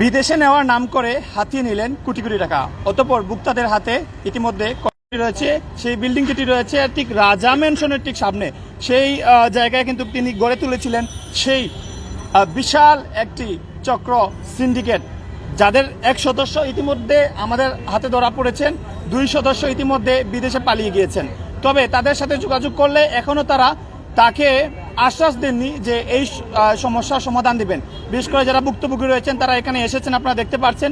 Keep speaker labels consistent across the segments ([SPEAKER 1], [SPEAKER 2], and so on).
[SPEAKER 1] বিদেশে নেওয়ার নাম করে হাতিয়ে নিলেন কোটি কোটি টাকা। অতপর ভোক্তাদের হাতে ইতিমধ্যে রয়েছে। সেই বিল্ডিং যেটি রয়েছে, ঠিক রাজা মেনশনের ঠিক সামনে। সেই জায়গায় কিন্তু তিনি গড়ে তুলেছিলেন সেই বিশাল একটি চক্র সিন্ডিকেট। যাদের এক সদস্য ইতিমধ্যে আমাদের হাতে ধরা পড়েছেন, দুই সদস্য ইতিমধ্যে বিদেশে পালিয়ে গিয়েছেন। তবে তাদের সাথে যোগাযোগ করলে এখনও তারা তাকে আশ্বাস দেননি যে এই সমস্যার সমাধান দিবেন। বিশেষ করে যারা ভুক্তভোগী রয়েছেন তারা এখানে এসেছেন আপনারা দেখতে পাচ্ছেন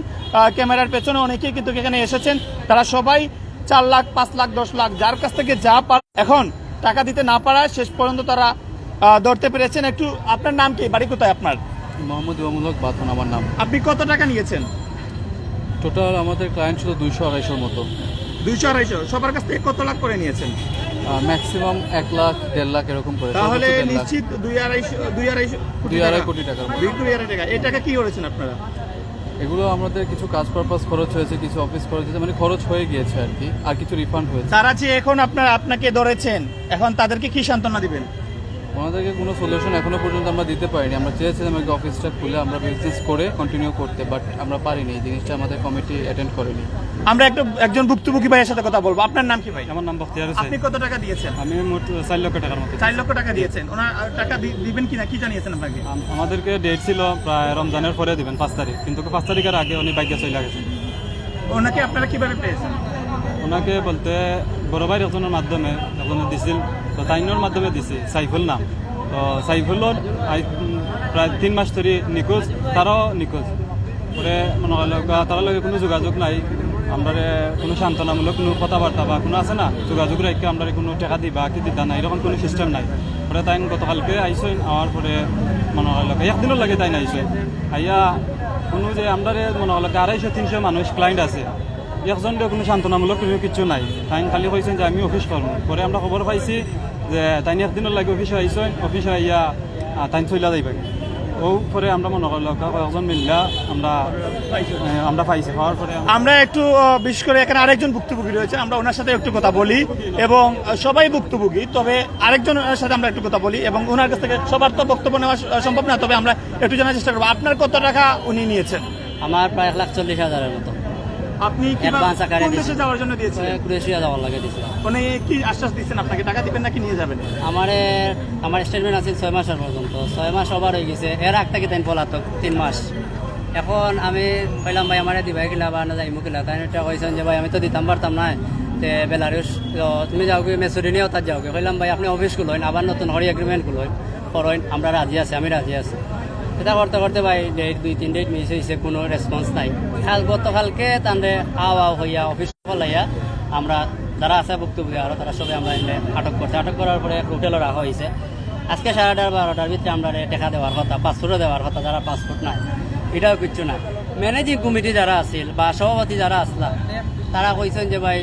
[SPEAKER 1] ক্যামেরার পেছনে অনেকেই কিন্তু এখানে এসেছেন। তারা সবাই চার লাখ পাঁচ লাখ দশ লাখ যার কাছ থেকে যা পার এখন টাকা দিতে না পারায় শেষ পর্যন্ত তারা ধরতে পেরেছেন। একটু আপনার নাম কি? বাড়ি কোথায় আপনার?
[SPEAKER 2] মোহাম্মদ ইমামুল হক বাথন আমার নাম।
[SPEAKER 1] আপনি কত টাকা নিয়েছেন?
[SPEAKER 2] টোটাল আমাদের ক্লায়েন্ট ছিল দুইশো আড়াইশোর মতো।
[SPEAKER 1] দুইশো আড়াইশো। সবার কাছ থেকে কত লাখ করে নিয়েছেন?
[SPEAKER 2] ম্যাক্সিমাম এক লাখ দেড় লাখ এরকম করে।
[SPEAKER 1] তাহলে। নিশ্চিত দুই আড়াইশো দুই আড়াইশো
[SPEAKER 2] দুই আড়াই কোটি টাকা
[SPEAKER 1] দুই আড়াই টাকা। এই টাকা কি করেছেন আপনারা?
[SPEAKER 2] এগুলো আমাদের কিছু কাজ পারপাস খরচ হয়েছে কিছু অফিস খরচ হয়েছে মানে খরচ হয়ে গিয়েছে আর কি আর কিছু রিফান্ড হয়েছে।
[SPEAKER 1] তারা যে এখন আপনার আপনাকে ধরেছেন। এখন তাদেরকে কি সান্ত্বনা দিবেন?
[SPEAKER 2] ওনাদেরকে কোনো সলিউশন এখনও পর্যন্ত আমরা দিতে পারিনি। আমরা চেয়েছিলাম আগে অফিসটা খুলে আমরা বিজনেস করে কন্টিনিউ করতে বাট আমরা পারিনি। এই জিনিসটা আমাদের কমিটি অ্যাটেন্ড করেনি।
[SPEAKER 1] আমরা একটু একজন ভুক্তভোগী ভাইয়ের সাথে কথা বলব। আপনার নাম কি ভাই?
[SPEAKER 3] আমার নাম বখতিয়ার
[SPEAKER 1] আপনি কত টাকা দিয়েছেন?
[SPEAKER 3] আমি মোট চার লক্ষ টাকার মতো
[SPEAKER 1] চার লক্ষ টাকা দিয়েছেন। ওনার টাকা দি- দিবেন কিনা? কি জানিয়েছেন আপনাকে?
[SPEAKER 3] আমাদেরকে ডেট ছিল প্রায় রমজানের পরে দিবেন পাঁচ তারিখ। কিন্তু পাঁচ তারিখের আগে উনি বাইকে চলে গেছেন।
[SPEAKER 1] ওনাকে আপনারা কীভাবে পেয়েছেন?
[SPEAKER 3] ওনাকে বলতে বড় একজনের মাধ্যমে একজনে দিছিল, তো তাইনোর মাধ্যমে দিছি, সাইফুল নাম। তো সাইফুলর প্রায় তিন মাস ধরে নিখোঁজ, তারাও নিখোঁজ। পরে মনে হলো গা- লগে কোনো যোগাযোগ নাই। আমরা কোনো সান্ত্বনামূলক কোনো কথাবার্তা বা কোনো আছে না, যোগাযোগ রাখতে আমরা কোনো টাকা দিবা কি দিতা না এরকম কোনো সিস্টেম নাই। পরে তাই গতকালকে আইসেন, আওয়ার পরে মনে হলো একদিনের লাগে তাই নাইছে আইয়া কোনো যে আমরা মনে হলো আড়াইশো, তিনশো মানুষ ক্লায়েন্ট আছে। একজন কোনো সান্ত্বনামূলক কিছু নাই। তাই খালি কইছেন যে আমি অফিস করব পরে আমরা খবর পাইছি যে তাই একদিনের লাগে অফিসে আইসেন অফিসে আইয়া তাই চইলা যাইবে। ও পরে আমরা মনে করল কয়েকজন মিললা আমরা আমরা পাইছি। পাওয়ার পরে আমরা-
[SPEAKER 1] আমরা একটু বিশেষ করে এখানে আরেকজন ভুক্তভোগী রয়েছে আমরা ওনার সাথে একটু কথা বলি এবং সবাই ভুক্তভোগী তবে আরেকজনের সাথে আমরা একটু কথা বলি এবং ওনার কাছ থেকে সবার তো বক্তব্য নেওয়া সম্ভব না তবে আমরা একটু জানার চেষ্টা করব। আপনার কত টাকা উনি নিয়েছেন?
[SPEAKER 4] আমার প্রায় এক লাখ চল্লিশ হাজারের মতো।
[SPEAKER 1] আপনি
[SPEAKER 4] Advance আকারে
[SPEAKER 1] দেশে যাওয়ার জন্য দিয়েছিলেন?
[SPEAKER 4] ক্রোয়েশিয়া যাওয়ার লাগে দিয়েছিলাম।
[SPEAKER 1] উনি কি আশ্বাস দিচ্ছেন আপনাকে? টাকা দিবেন নাকি নিয়ে যাবেন?
[SPEAKER 4] আমার আমার স্টেটমেন্ট আছে ছয় মাসের পর্যন্ত। ছয় মাস ওভার হয়ে গেছে। এর আগ থেকে তাই পলাতক তিন মাস। এখন আমি কইলাম ভাই আমার দিবাই কিলা বা না যাইমু কিলা? তাই এটা কইছেন যে ভাই আমি তো দিতাম পারতাম না। তে বেলারুস তুমি যাও কি মেসুরিনিও তার যাও কি কইলাম ভাই আপনি অফিস খুলইন আবার নতুন হরি এগ্রিমেন্ট খুলইন করইন আমরা রাজি আছি আমি রাজি আছি। এটা করতে করতে ভাই ডেট দুই, তিন ডেট মিস হয়েছে, কোনো রেসপন্স নাই। কাল গতকালকে তান্ডে আও আও হইয়া অফিস খোলাইয়া আমরা যারা আছে ভুক্তভোগী আরও, তারা সবাই আমরা এনে আটক করছে। আটক করার পরে হোটেলও রাখা হয়েছে আজকে সাড়ে বারোটার ভিতরে আমরা টেকা দেওয়ার কথা পাসপোর্টও দেওয়ার কথা, যারা পাসপোর্ট নাই, এটাও কিচ্ছু না ম্যানেজিং কমিটি যারা আছিল বা সভাপতি যারা আসলা, তারা কইছেন যে ভাই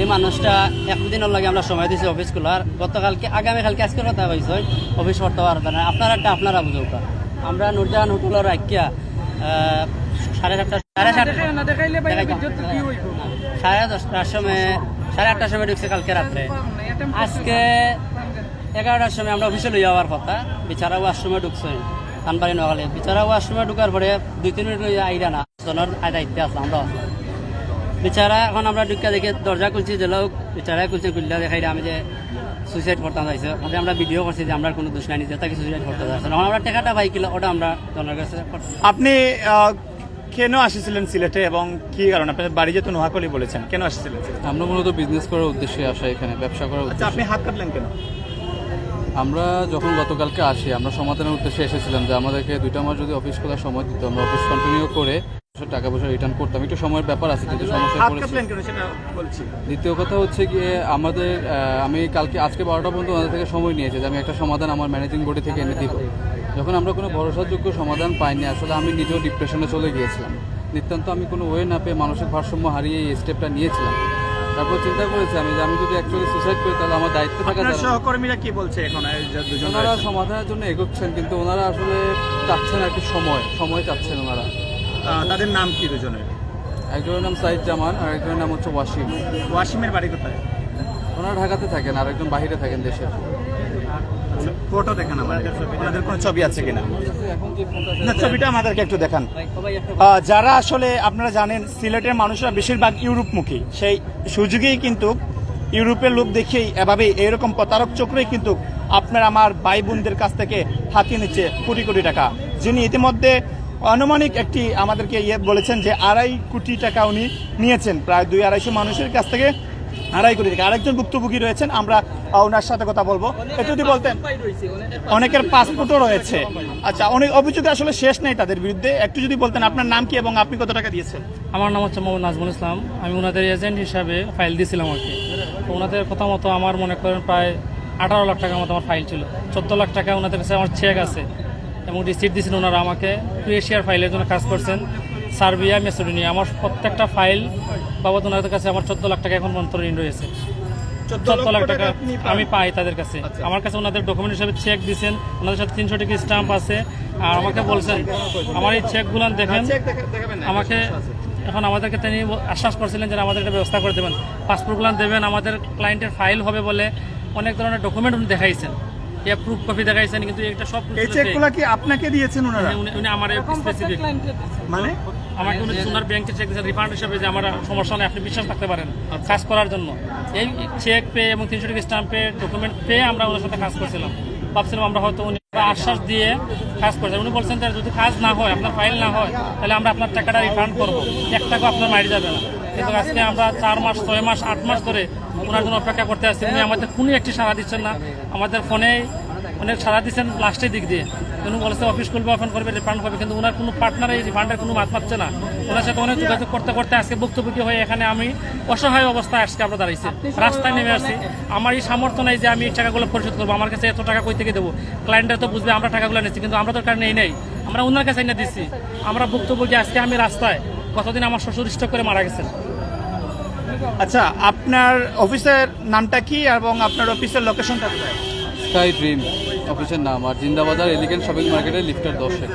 [SPEAKER 4] এই মানুষটা একদিনের লাগে আমরা সময় দিছি অফিস খোলার। গতকালকে আগামীকালকে আজকের কথা কইছেন অফিস করতে পারবে না। আপনারা একটা আপনারা বুঝুক। আমরা নুরজাহান হোটেলের আহ, সাড়ে সাতটা সাড়ে সাতটা সাড়ে দশটার সময় সাড়ে আটটার সময় ঢুকছে কালকে রাত্রে। আজকে এগারোটার সময় আমরা অফিসে লই যাওয়ার কথা। বিচারা ওয়াশরুমে ঢুকছে কানবাড়ি নগালে বিচারা ওয়াশরুমে ঢুকার পরে দুই তিন মিনিট আইরা না। জনের দায়িত্বে আসলাম আমরা আসলাম বিচারা এখন আমরা ঢুকা দেখে দরজা খুলছি যে লোক বিচারা খুলছে খুললে দেখাই আমি যে সুইসাইড করতে যাইছে। ওটা আমরা ভিডিও করছি যে আমরা কোনো দোষ নাই নিজে তাকে সুইসাইড করতে যাচ্ছে। এখন আমরা টাকাটা পাইছিল ওটা আমরা জনের কাছে
[SPEAKER 1] আপনি কেন আসেছিলেন সিলেটে এবং কি কারণ? আপনার বাড়ি যেহেতু নোহাকলি বলেছেন কেন আসেছিলেন
[SPEAKER 2] আমরা মূলত বিজনেস করার উদ্দেশ্যে আসা এখানে ব্যবসা করার
[SPEAKER 1] উদ্দেশ্যে আপনি হাত কাটলেন কেন?
[SPEAKER 2] আমরা যখন গতকালকে আসি আমরা সমাধানের উদ্দেশ্যে এসেছিলাম যে আমাদেরকে দুইটা মাস যদি অফিস খোলার সময় দিত আমরা অফিস কন্টিনিউ করে টাকা পয়সা রিটার্ন করতাম। একটু সময়ের ব্যাপার আছে কিন্তু
[SPEAKER 1] বলছি।
[SPEAKER 2] দ্বিতীয় কথা হচ্ছে গিয়ে আমাদের আমি কালকে আজকে বারোটা পর্যন্ত ওনাদের থেকে সময় নিয়েছি যে আমি একটা সমাধান আমার ম্যানেজিং বোর্ডে থেকে এনে দিব। যখন আমরা কোনো ভরসাযোগ্য সমাধান পাইনি আসলে আমি নিজেও ডিপ্রেশনে চলে গিয়েছিলাম। নিতান্ত আমি কোনো ওয়ে না পেয়ে মানসিক ভারসাম্য হারিয়ে এই স্টেপটা নিয়েছিলাম। তারপর চিন্তা করেছি আমি যে আমি যদি অ্যাকচুয়ালি সুসাইড করি তাহলে আমার দায়িত্ব থাকা।
[SPEAKER 1] সহকর্মীরা কি বলছে এখন
[SPEAKER 2] ওনারা সমাধানের জন্য এগোচ্ছেন কিন্তু ওনারা আসলে চাচ্ছেন আর কি সময় সময় চাচ্ছেন ওনারা।
[SPEAKER 1] তাদের নাম কি দুজনের?
[SPEAKER 2] একজনের নাম সাইদ জামান আর একজনের নাম হচ্ছে ওয়াসিম।
[SPEAKER 1] ওয়াসিমের বাড়ি কোথায়?
[SPEAKER 2] ওনারা ঢাকাতে থাকেন আর একজন বাহিরে থাকেন দেশের।
[SPEAKER 1] ফটো দেখান আমাদের। কোনো ছবি আছে কিনা? না ছবিটা আমাদেরকে একটু দেখান। যারা আসলে আপনারা জানেন সিলেটের মানুষরা বেশিরভাগ ইউরোপমুখী। সেই সুযোগেই কিন্তু ইউরোপের লোক দেখেই এভাবেই এরকম প্রতারক চক্রেই কিন্তু আপনার আমার ভাই বোনদের কাছ থেকে হাতিয়ে নিচ্ছে কোটি কোটি টাকা। যিনি ইতিমধ্যে আনুমানিক একটি আমাদেরকে ইয়ে বলেছেন যে আড়াই কোটি টাকা উনি নিয়েছেন। প্রায় দুই আড়াইশো মানুষের কাছ থেকে আড়াই কোটি টাকা। আরেকজন ভুক্তভোগী রয়েছেন, আমরা ওনার সাথে কথা বলব। একটু যদি বলতেন, অনেকের পাসপোর্টও রয়েছে। আচ্ছা অনেক অভিযোগ আসলে শেষ নেই তাদের বিরুদ্ধে। একটু যদি বলতেন, আপনার নাম কি এবং আপনি কত টাকা দিয়েছেন?
[SPEAKER 5] আমার নাম হচ্ছে মোহাম্মদ নাজমুল ইসলাম। আমি ওনাদের এজেন্ট হিসাবে ফাইল দিয়েছিলাম আর কি। ওনাদের কথা মতো আমার মনে করেন প্রায় আঠারো লাখ টাকার মতো আমার ফাইল ছিল। চোদ্দ লাখ টাকা ওনাদের কাছে আমার চেক আছে। এবং রিসিট দিয়েছেন ওনারা আমাকে। ক্রোয়েশিয়ার ফাইলের জন্য কাজ করছেন। সার্বিয়া মেসোডোনিয়া আমার প্রত্যেকটা ফাইল বাবদ ওনাদের কাছে আমার চোদ্দ লাখ টাকা এখন পর্যন্ত ঋণ রয়েছে। চোদ্দ লাখ টাকা আমি পাই তাদের কাছে। আমার কাছে ওনাদের ডকুমেন্ট হিসাবে চেক দিয়েছেন। ওনাদের সাথে তিনশো টাকা স্টাম্প আছে। আর আমাকে বলছেন আমার এই চেকগুলো দেখেন। আমাকে এখন আমাদেরকে তিনি আশ্বাস করছিলেন যে আমাদের একটা ব্যবস্থা করে দেবেন। পাসপোর্টগুলো দেবেন আমাদের ক্লায়েন্টের ফাইল হবে বলে অনেক ধরনের ডকুমেন্ট উনি দেখাইছেন। ইয়া প্রুফ কপি দেখাইছেন কিন্তু এটা সব
[SPEAKER 1] এই চেকগুলো কি আপনাকে দিয়েছেন ওনারা?
[SPEAKER 5] উনি উনি আমার স্পেসিফিক
[SPEAKER 1] মানে?
[SPEAKER 5] আমাকে উনি ওনার ব্যাংকে চেক দিয়েছেন রিফান্ড হিসেবে যে আমার সমস্যা নেই আপনি বিশ্বাস থাকতে পারেন কাজ করার জন্য। এই চেক পেয়ে এবং তিনশো টাকা স্টাম্পে ডকুমেন্ট পেয়ে আমরা ওনার সাথে কাজ করছিলাম। ভাবছিলাম আমরা হয়তো উনি আশ্বাস দিয়ে কাজ করছেন। উনি বলছেন যে যদি কাজ না হয় আপনার ফাইল না হয় তাহলে আমরা আপনার টাকাটা রিফান্ড করব। এক টাকা আপনার মারি যাবে না। কিন্তু আজকে আমরা চার মাস ছয় মাস আট মাস ধরে ওনার জন্য অপেক্ষা করতে আসছি। উনি আমাদের কোনো একটি সাড়া দিচ্ছেন না। আমাদের ফোনে অনেক সাড়া দিচ্ছেন লাস্টের দিক দিয়ে। উনি বলেছে, অফিস খুলবে, ওপেন করবে রিফান্ড হবে। কিন্তু ওনার কোনো পার্টনার রিফান্ডের কোনো মাত পাচ্ছে না। ওনার সাথে অনেক যোগাযোগ করতে করতে আজকে ভুক্তভোগী হয়ে এখানে আমি অসহায় অবস্থায় আজকে আমরা দাঁড়াইছি। রাস্তায় নেমে আসছি। আমার এই সামর্থ্য নাই যে আমি এই টাকাগুলো পরিশোধ করব। আমার কাছে এত টাকা কই থেকে দেবো? ক্লায়েন্টরা তো বুঝবে, আমরা টাকাগুলো নিচ্ছি কিন্তু আমরা তো টাকা নেই নেই। আমরা ওনার কাছে এনে দিচ্ছি। আমরা ভুক্তভোগী, আজকে আমি রাস্তায় গতদিন আমার শ্বশুর স্ট্রোক করে মারা গেছেন।
[SPEAKER 1] আচ্ছা আপনার অফিসের নামটা কি এবং আপনার অফিসের লোকেশনটা কোথায়?
[SPEAKER 2] স্কাই ড্রিম অফিসের নাম আর জিন্দাবাজার এলিগেন্ট শপিং মার্কেটে লিফটার দশে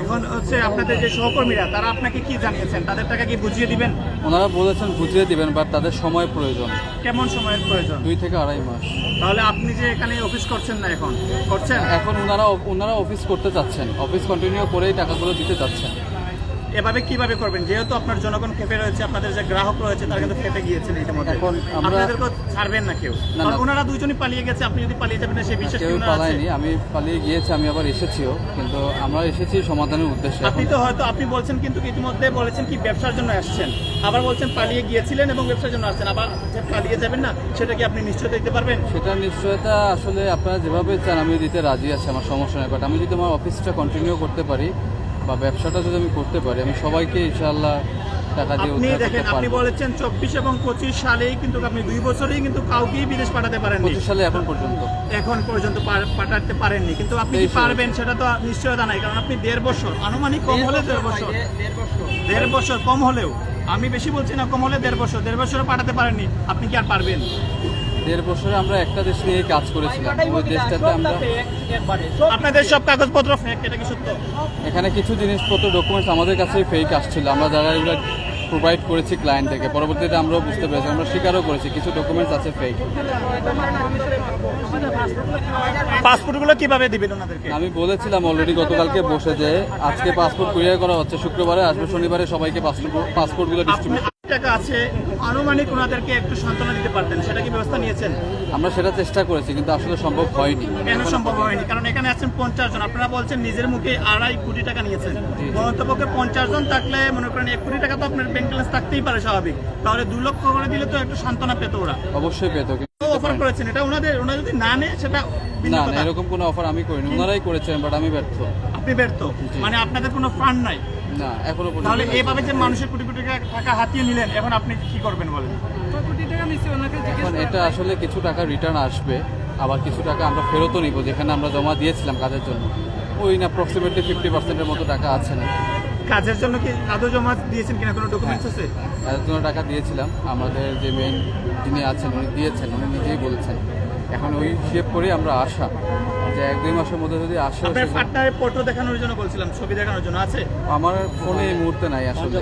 [SPEAKER 1] এখন হচ্ছে আপনাদের যে সহকর্মীরা তারা আপনাকে কি জানিয়েছেন? তাদের টাকা কি বুঝিয়ে দিবেন?
[SPEAKER 2] ওনারা বলেছেন বুঝিয়ে দিবেন বাট তাদের সময় প্রয়োজন।
[SPEAKER 1] কেমন সময়ের প্রয়োজন?
[SPEAKER 2] দুই থেকে আড়াই মাস।
[SPEAKER 1] তাহলে আপনি যে এখানে অফিস করছেন না এখন করছেন?
[SPEAKER 2] এখন ওনারা ওনারা অফিস করতে চাচ্ছেন। অফিস কন্টিনিউ করেই টাকাগুলো দিতে চাচ্ছেন।
[SPEAKER 1] এভাবে কীভাবে করবেন? যেহেতু আপনার জনগণ খেপে রয়েছে আপনাদের যে গ্রাহক রয়েছে তারা কিন্তু খেপে গিয়েছেন ইতিমধ্যে।
[SPEAKER 2] এখন
[SPEAKER 1] আপনাদেরকে ছাড়বেন না কেউ? ওনারা দুজনই পালিয়ে গেছে আপনি যদি পালিয়ে যাবেন সেই বিশ্বাস
[SPEAKER 2] কেউ আমি পালিয়ে গিয়েছি আমি আবার এসেছিও কিন্তু আমরা এসেছি সমাধানের উদ্দেশ্যে
[SPEAKER 1] আপনি তো হয়তো আপনি বলছেন কিন্তু ইতিমধ্যে বলেছেন কি ব্যবসার জন্য আসছেন। আবার বলছেন পালিয়ে গিয়েছিলেন এবং ব্যবসার জন্য আসছেন। আবার পালিয়ে যাবেন না সেটা কি আপনি নিশ্চয় দিতে পারবেন?
[SPEAKER 2] সেটা নিশ্চয়তা আসলে আপনারা যেভাবে চান আমি দিতে রাজি আছি আমার সমস্যা নেই। বাট আমি যদি আমার অফিসটা কন্টিনিউ করতে পারি বা ব্যবসাটা যদি আমি করতে পারি আমি সবাইকে ইনশাআল্লাহ টাকা দিয়ে
[SPEAKER 1] আপনি দেখেন আপনি বলেছেন চব্বিশ এবং পঁচিশ সালেই কিন্তু আপনি দুই বছরেই কিন্তু কাউকেই বিদেশ পাঠাতে পারেননি।
[SPEAKER 2] পঁচিশ সালে এখন পর্যন্ত।
[SPEAKER 1] এখন পর্যন্ত পার- পাঠাতে পারেননি। কিন্তু আপনি কি পারবেন সেটা তো নিশ্চয়তা নাই কারণ আপনি দেড় বছর আনুমানিক কম হলে দেড় বছর। দেড় বছর কম হলেও আমি বেশি বলছি না কম হলে দেড় বছর দেড় বছরও পাঠাতে পারেননি আপনি কি আর পারবেন?
[SPEAKER 2] দেড় বছরে আমরা একটা দেশ নিয়ে কাজ করেছিলাম। ওই দেশটাতে আমরা
[SPEAKER 1] আপনাদের সব কাগজপত্র ফেক এটা কি সত্য?
[SPEAKER 2] এখানে কিছু জিনিসপত্র ডকুমেন্টস আমাদের কাছেই ফেক আসছিল। আমরা যারা এগুলো প্রোভাইড করেছি ক্লায়েন্ট থেকে পরবর্তীতে আমরাও বুঝতে পেরেছি আমরা স্বীকারও করেছি কিছু ডকুমেন্টস আছে ফেক
[SPEAKER 1] পাসপোর্টগুলো কীভাবে দিবেন ওনাদেরকে?
[SPEAKER 2] আমি বলেছিলাম অলরেডি গতকালকে বসে যে আজকে পাসপোর্ট কুরিয়ার করা হচ্ছে শুক্রবারে আসবে শনিবারে সবাইকে পাসপোর্ট পাসপোর্টগুলো ডিস্ট্রিবিউট
[SPEAKER 1] টাকা আছে আনুমানিক ওনাদেরকে একটু সান্ত্বনা দিতে পারতেন সেটা কি ব্যবস্থা নিয়েছেন?
[SPEAKER 2] আমরা সেটা চেষ্টা করেছি কিন্তু আসলে সম্ভব হয়নি।
[SPEAKER 1] কেন সম্ভব হয়নি? কারণ এখানে আছেন পঞ্চাশ জন। আপনারা বলছেন নিজের মুখে আড়াই কোটি টাকা নিয়েছেন। গণতপক্ষে পঞ্চাশ জন থাকলে মনে করেন এক কোটি টাকা তো আপনার ব্যাংক ব্যালেন্স থাকতেই পারে স্বাভাবিক। তাহলে দু লক্ষ করে দিলে তো একটু সান্ত্বনা পেত ওরা।
[SPEAKER 2] অবশ্যই পেত
[SPEAKER 1] অফার করেছেন এটা ওনাদের ওনারা যদি না নেয় সেটা
[SPEAKER 2] না না এরকম কোনো অফার আমি করিনি। ওনারাই করেছেন বাট আমি ব্যর্থ।
[SPEAKER 1] আপনি ব্যর্থ। মানে আপনাদের কোনো ফান্ড নাই।
[SPEAKER 2] না এখনও
[SPEAKER 1] তাহলে এইভাবে যে মানুষের কোটি কোটি টাকা- টাকা হাতিয়ে নিলেন এখন আপনি কি করবেন বলেন?
[SPEAKER 2] এখন এটা আসলে কিছু টাকা রিটার্ন আসবে আবার কিছু টাকা আমরা ফেরতও নিব যেখানে আমরা জমা দিয়েছিলাম কাজের জন্য। ওই না অ্যাপ্রক্সিমেটলি ফিফটি পার্সেন্টের মতো টাকা আছে না।
[SPEAKER 1] কাজের জন্য কি আদৌ জমা দিয়েছেন কিনা কোনো ডকুমেন্টস আছে?
[SPEAKER 2] কাজের জন্য টাকা দিয়েছিলাম। আমাদের যে মেইন যিনি আছেন উনি দিয়েছেন উনি নিজেই বলেছেন। এখন ওই হিসেব করে আমরা আশা যে এক দুই মাসের মধ্যে যদি আসে
[SPEAKER 1] আপনার ফটো দেখানোর জন্য বলছিলাম ছবি দেখানোর জন্য আছে?
[SPEAKER 2] আমার ফোনে এই মুহূর্তে নাই আসলে।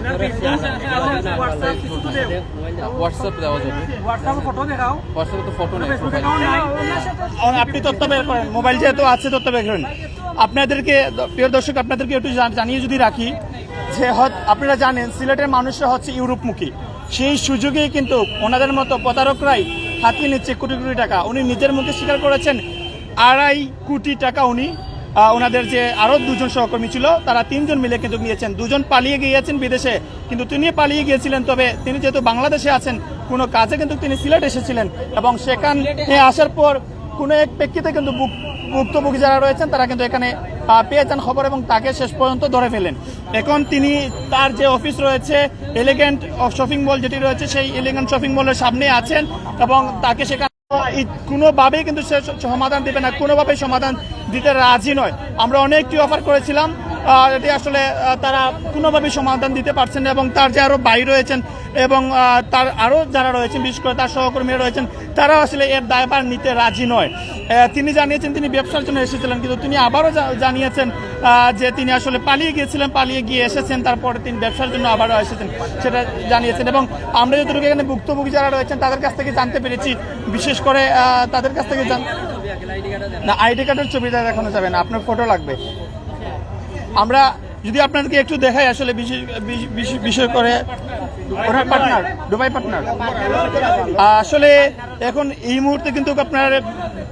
[SPEAKER 2] হোয়াটসঅ্যাপ দেওয়া যাবে। হোয়াটসঅ্যাপে তো ফটো নেই
[SPEAKER 1] আপনি তথ্য বের করেন মোবাইল যেহেতু আছে তথ্য বের করেন। আপনাদেরকে প্রিয় দর্শক আপনাদেরকে একটু জান- জানিয়ে যদি রাখি যে আপনারা জানেন সিলেটের মানুষরা হচ্ছে ইউরোপমুখী। সেই সুযোগেই কিন্তু ওনাদের মতো প্রতারকরাই হাতিয়ে নিচ্ছে কোটি কোটি টাকা। উনি নিজের মুখে স্বীকার করেছেন, আড়াই কোটি টাকা উনি ওনাদের যে আরও দুজন সহকর্মী ছিল, তারা তিনজন মিলে কিন্তু নিয়েছেন দুজন পালিয়ে গিয়েছেন বিদেশে, কিন্তু তিনি পালিয়ে গিয়েছিলেন, তবে তিনি যেহেতু বাংলাদেশে আছেন, কোনো কাজে কিন্তু তিনি সিলেট এসেছিলেন এবং সেখানে আসার পর কোনো এক প্রেক্ষিতে কিন্তু ভুক- ভুক্তভোগী যারা রয়েছেন, তারা কিন্তু এখানে পেয়ে যান খবর এবং তাকে শেষ পর্যন্ত ধরে ফেলেন। এখন তিনি তার যে অফিস রয়েছে এলিগেন্ট শপিং মল যেটি রয়েছে, সেই এলিগেন্ট শপিং মলের সামনে আছেন এবং তাকে সেখানে কোনোভাবেই কিন্তু সে সমাধান দেবে না, কোনোভাবেই সমাধান দিতে রাজি নয়। আমরা অনেকটি অফার করেছিলাম এটি আসলে তারা কোনোভাবেই সমাধান দিতে পারছেন না এবং তার যে আরও বাড়ি রয়েছেন এবং তার আরও যারা রয়েছেন, বিশেষ করে তার সহকর্মীরা রয়েছেন, তারাও আসলে এর দায়ভার নিতে রাজি নয়। তিনি জানিয়েছেন তিনি ব্যবসার জন্য এসেছিলেন, কিন্তু তিনি আবারও জানিয়েছেন যে তিনি আসলে পালিয়ে গিয়েছিলেন, পালিয়ে গিয়ে এসেছেন, তারপরে তিনি ব্যবসার জন্য আবারও এসেছেন, সেটা জানিয়েছেন। এবং আমরা যতটুকু এখানে ভুক্তভোগী যারা রয়েছেন, তাদের কাছ থেকে জানতে পেরেছি, বিশেষ করে তাদের কাছ থেকে না, আইডি কার্ডের ছবিটা দেখানো যাবে না, আপনার ফটো লাগবে। আমরা যদি আপনাদেরকে একটু দেখাই আসলে বিশেষ করে ওনার পার্টনার দুবাই পার্টনার আসলে এখন এই মুহূর্তে কিন্তু আপনার,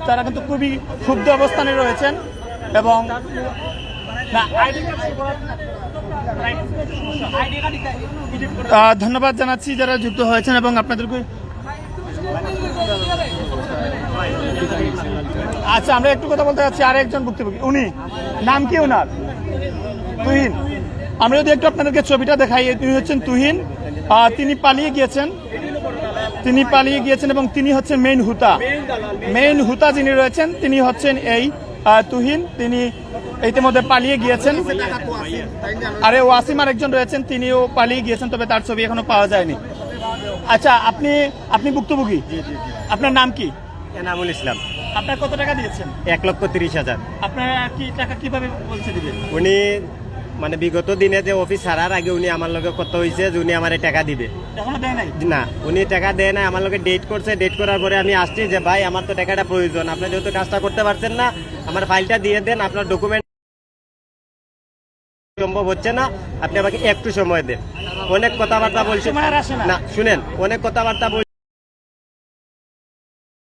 [SPEAKER 1] তারা কিন্তু খুবই ক্ষুব্ধ অবস্থানে রয়েছেন এবং ধন্যবাদ জানাচ্ছি যারা যুক্ত হয়েছেন এবং আপনাদেরকে আচ্ছা আমরা একটু কথা বলতে চাচ্ছি আর একজন ভুক্তভোগী। উনি, নাম কি ওনার? তুহিন আমরা যদি একটু আপনাদেরকে ছবিটা দেখাই তিনি হচ্ছেন তুহিন তিনি পালিয়ে গিয়েছেন তিনি পালিয়ে গিয়েছেন এবং তিনি হচ্ছেন মেইন হুতা। মেইন হুতা যিনি রয়েছেন তিনি হচ্ছেন এই তুহিন তিনি ইতিমধ্যে পালিয়ে গিয়েছেন। আরে ওয়াসিম আরেকজন রয়েছেন তিনিও পালিয়ে গিয়েছেন তবে তার ছবি এখনও পাওয়া যায়নি। আচ্ছা আপনি আপনি ভুক্তভোগী? আপনার নাম কি?
[SPEAKER 6] এনামুল ইসলাম।
[SPEAKER 1] আপনার কত টাকা দিয়েছেন?
[SPEAKER 6] এক লক্ষ তিরিশ হাজার।
[SPEAKER 1] আপনারা কি টাকা কীভাবে বলছে দিবেন?
[SPEAKER 6] উনি মানে বিগত দিনে যে অফিস ছাড়ার আগে উনি আমার লগে কত হয়েছে যে উনি আমার টাকা দিবে। না উনি টাকা দেয় না আমার লগে ডেট করছে ডেট করার পরে আমি আসছি যে ভাই আমার তো টাকাটা প্রয়োজন আপনি যেহেতু কাজটা করতে পারছেন না আমার ফাইলটা দিয়ে দেন আপনার ডকুমেন্ট সম্ভব হচ্ছে না আপনি আমাকে একটু সময় দেন। অনেক কথাবার্তা বলছেন
[SPEAKER 1] না।
[SPEAKER 6] না শুনেন অনেক কথাবার্তা বল